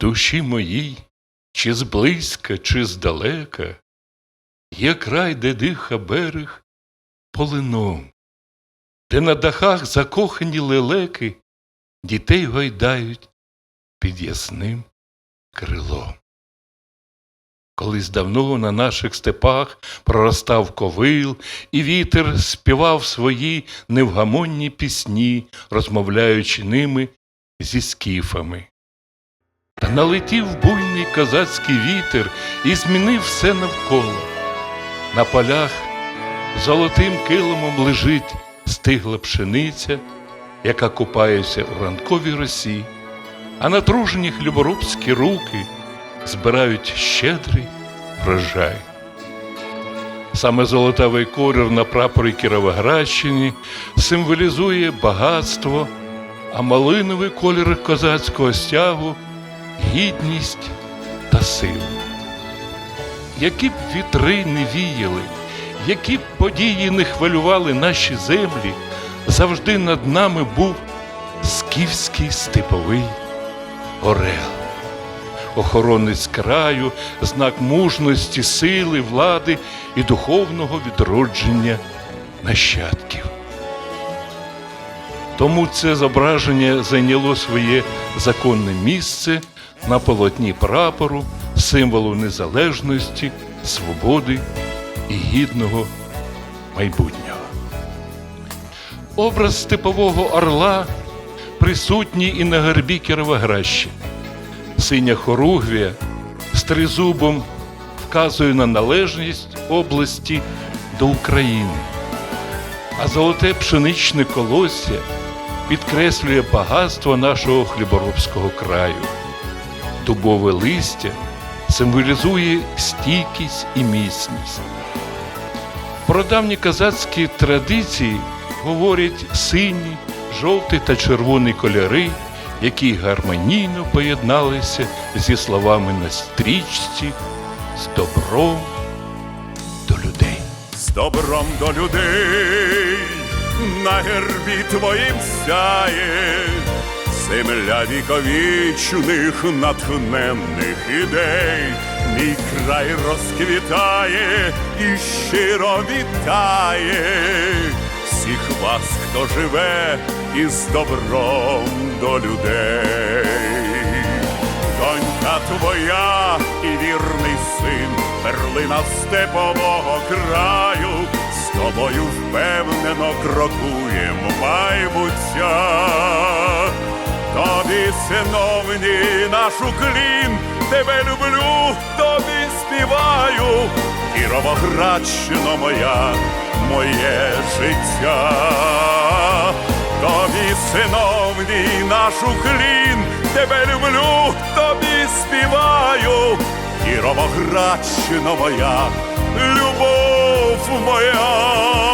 Душі моїй, чи зблизька, чи здалека, є край, де диха берег полином, де на дахах закохані лелеки дітей гойдають під ясним крилом. Колись давно на наших степах проростав ковил, і вітер співав свої невгамонні пісні, розмовляючи ними зі скіфами. Налетів буйний козацький вітер і змінив все навколо. На полях золотим килимом лежить стигла пшениця, яка купається у ранковій росі, а натружені хліборобські руки збирають щедрий врожай. Саме золотавий колір на прапорі Кіровоградщини символізує багатство, а малиновий колір козацького стягу гідність та силу. Які б вітри не віяли, які б події не хвилювали наші землі, завжди над нами був скіфський степовий орел охоронець краю, знак мужності, сили, влади і духовного відродження нащадків. Тому це зображення зайняло своє законне місце на полотні прапору, символу незалежності, свободи і гідного майбутнього. Образ степового орла присутній і на гербі Кіровоградщини синя хоругвія з тризубом вказує на належність області до України, а золоте пшеничне колосся підкреслює багатство нашого хліборобського краю. Дубове листя символізує стійкість і міцність. Про давні казацькі традиції говорять сині, жовті та червоні кольори які гармонійно поєдналися зі словами на стрічці з добром до людей. з добром до людей на гербі твоїм сяє, земля віковічних натхненних ідей, мій край розквітає і щиро вітає всіх вас, хто живе із добром до людей. Донька твоя і вірний син, перлина степового краю, з тобою впевнено крокуєм майбуття. Синовні, наш уклін, тебе люблю, тобі співаю, Кіровоградщино моя, моє життя. Тобі, синовній, наш уклін, тебе люблю, тобі співаю, Кіровоградщина моя, любов моя.